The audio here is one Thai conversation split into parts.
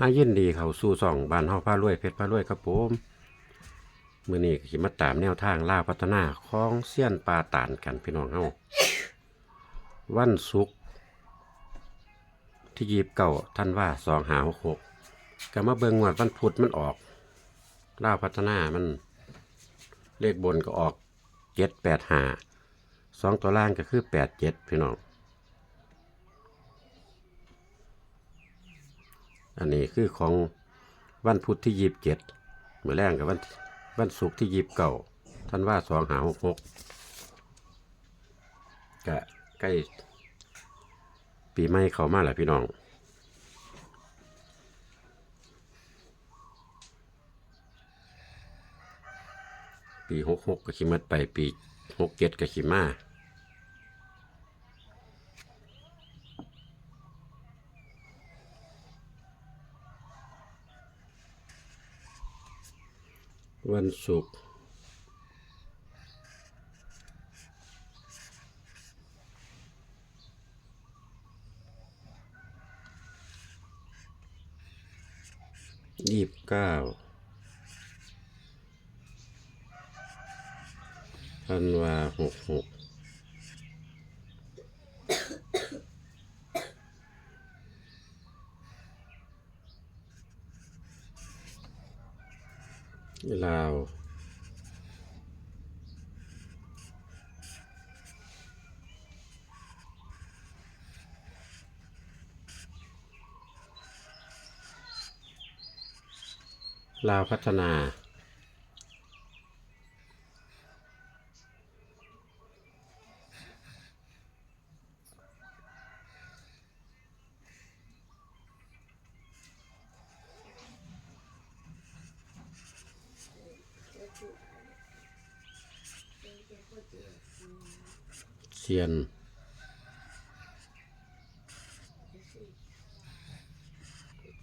อายินดีเขาสู่สองบ้านเฮาพารวยเพชรพารวยครับผมมื้อนี้ก็สิมาตามแนวทางล่าพัฒนาของเซียนปลาตานกันพี่น้องเฮาวันศุกร์ที่ยีบเก่าท่านว่าสองหาหกหกก็มาเบิ่งงวดวันพุธมันออกล่าพัฒนามันเลขบนก็ออกเจ็ดแปดหาสองตัวล่างก็คือแปดเจ็ดพี่น้อง อันนี้คือของวันพุธที่ยีบเจ็ดเมื่อแรงกับวันวันศุกร์ที่ยีบเก่าท่านว่าสองหาหกหกกะใกล้ปีใหม่เขามาแหละพี่น้องปีหกหกก็ขิมัดไปปีหกเจ็ดก็ขิมา วันศุกร์ยี่สิบเก้าธันวาหกหก ลาวลาวพัฒนา เซียน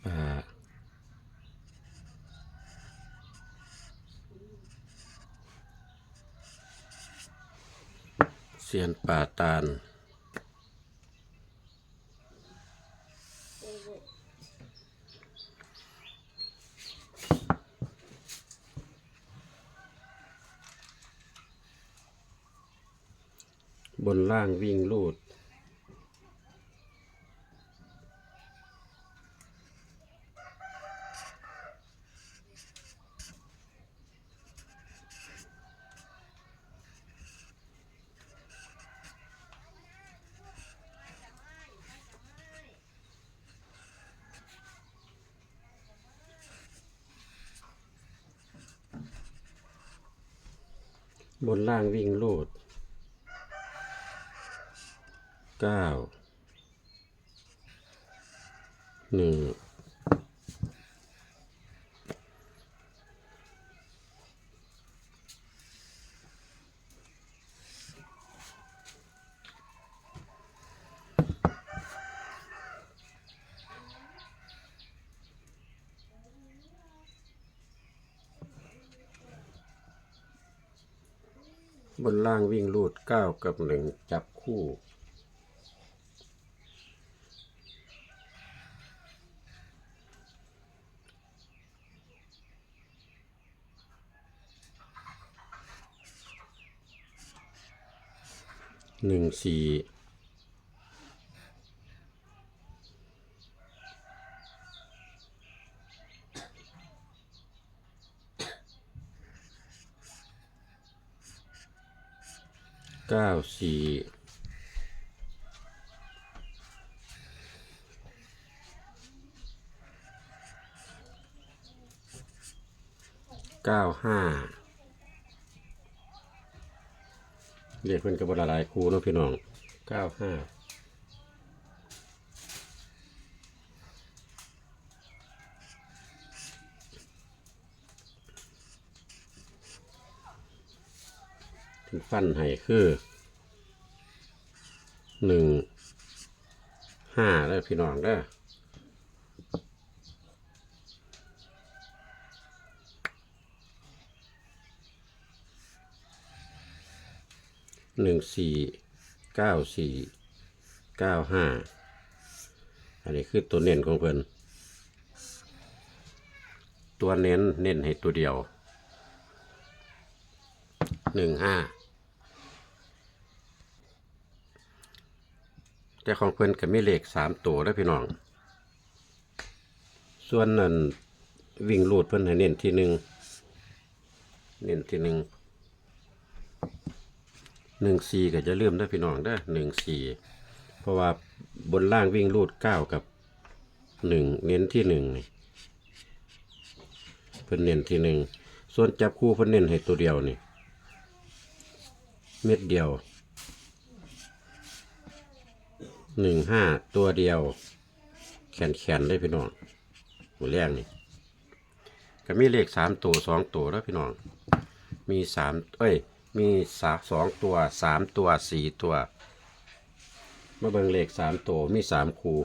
ป่า เซียนป่าตาล บนล่างวิ่งลูด บนล่างวิ่งลูด เก้าหนึ่งบนล่างวิ่งลูดเก้ากับหนึ่งจับคู่ หนึ่งสี่เก้าสี่เก้าห้า เรียกเพื่อนกับหลายๆครูเนาะพี่น้องเก้าห้าฟันให้คือหนึ่งห้าแล้วพี่น้องเด้อ หนึ่งสี่เก้าสี่เก้าห้าอันนี้คือตัวเน้นของเพิ่นตัวเน้นเน้นให้ตัวเดียวหนึ่งห้าแต่ของเพิ่นก็มีเลขสามตัวแล้วพี่น้อง ส่วนนั้นวิ่งรูดเพิ่นให้เน้นที่หนึ่งเน้นที่หนึ่ง หนึ่งสี่ก็จะเริ่มได้พี่น้องได้หนึ่งสี่เพราะว่าบนล่างวิ่งรูดเก้ากับหนึ่งเน้นที่หนึ่งเพิ่นเน้นที่หนึ่งส่วนจับคู่เพิ่นเน้นให้ตัวเดียวนี่ เม็ดเดียวหนึ่งห้าตัวเดียว แขนแขนๆเลยพี่น้องหัวแรกนี่ก็มีเลขสามตัวสองตัวแล้วพี่น้อง มีสามเอ้ย มีสาสองตัวสามตัวสี่ตัวมาเบิงเลขสามตัวมีสามคู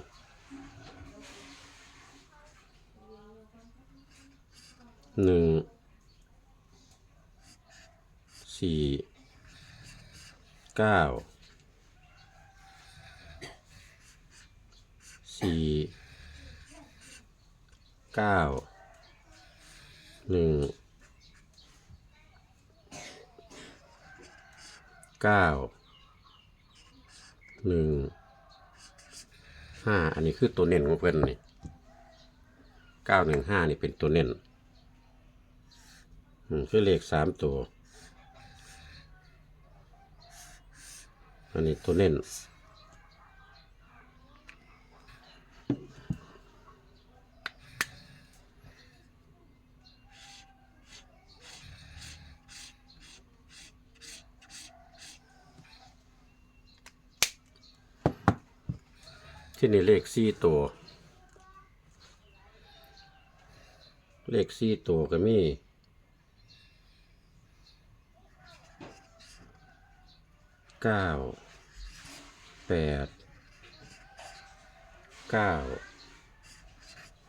หนึ่งสี่เก้าสี่เก้าหนึ่ง เก้าหนึ่งห้าอันนี้คือตัวเน้นของเพื่อนนี่เก้าหนึ่งห้านี่เป็นตัวเน้นอืมคือเลขสามตัว อันนี้ตัวเน้น ที่นี่เลขสี่ตัว เลขสี่ตัวก็มีเก้าแปดเก้า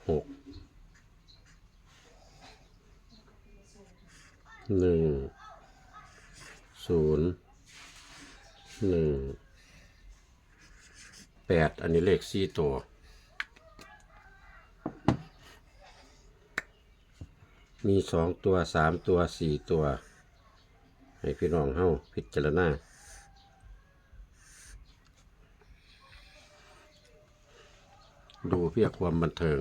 หกหนึ่งศูนย์หนึ่ง แปดอันนี้เลขสี่ตัวมีสองตัวสามตัวสี่ตัว ให้พี่น้องเฮาพิจารณาดูเพื่อความบันเทิง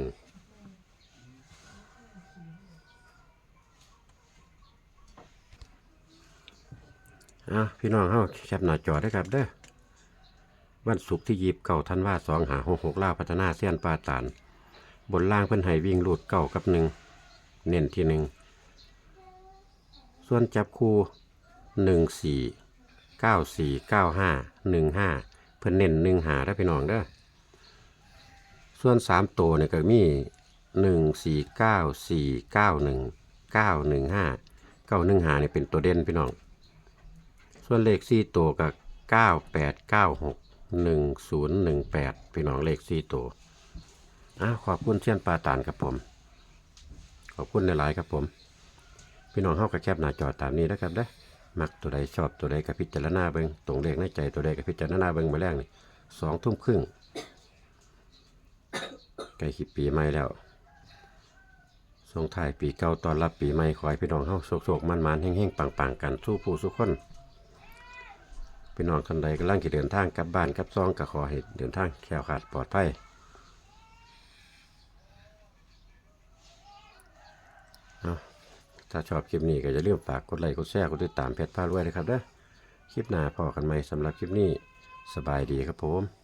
อะพี่น้องเฮาแคปหน้าจอได้ครับเด้อ วันศุกร์ที่ยีบเก่าท่านว่าสองหาหกหกล่าพัฒนาเสี้ยนปาตาน บนล่างเพิ่นให้วิ่งลูดเก่ากับหนึ่งเน้นที่หนึ่งส่วนจับคู่หนึ่งสี่เก้าสี่เก้าห้าหนึ่งห้าเพิ่นเน้นหนึ่งหาได้พี่น้องเด้อส่วนสามตัวเนี่ยก็มีหนึ่งสี่เก้าสี่เก้าหนึ่งเก้าหนึ่งห้าเก้าหนึ่งหาเนี่ยเป็นตัวเด่นพี่น้อง ส่วนเลขสี่ตัวก็เก้าแปดเก้าหก หนึ่งศูนย์หนึ่งแปดพี่น้องเลขสี่ตัวอะขอบคุณเชียนปาตานครับผม ขอบคุณในหลายๆครับผม พี่น้องเข้ากับแคบหน้าจอตามนี้นะครับเด้มักตัวใดชอบตัวใดกับพิจารณาเบิงตรงเลขในใจตัวใดกับพิจารณาเบิงมาแรกนี่สองทุ่มครึ่งใกล้ขีดปีใหม่แล้วส่งท้ายปีเก่าตอนรับปีใหม่ขอให้พี่น้องเฮาโศกๆมันๆเฮงๆปังๆกันสู้ผู้สู้คน พี่น้องคนใดกำลังจะเดินทางกลับบ้านกลับซองกับขอให้เดินทางแคล้วคลาดปลอดภัยถ้าชอบคลิปนี้ก็อย่าลืมฝากกดไลค์กดแชร์กดติดตามเพจพารวยนะครับเด้อคลิปหน้าพอกันไหมสำหรับคลิปนี้สบายดีครับผม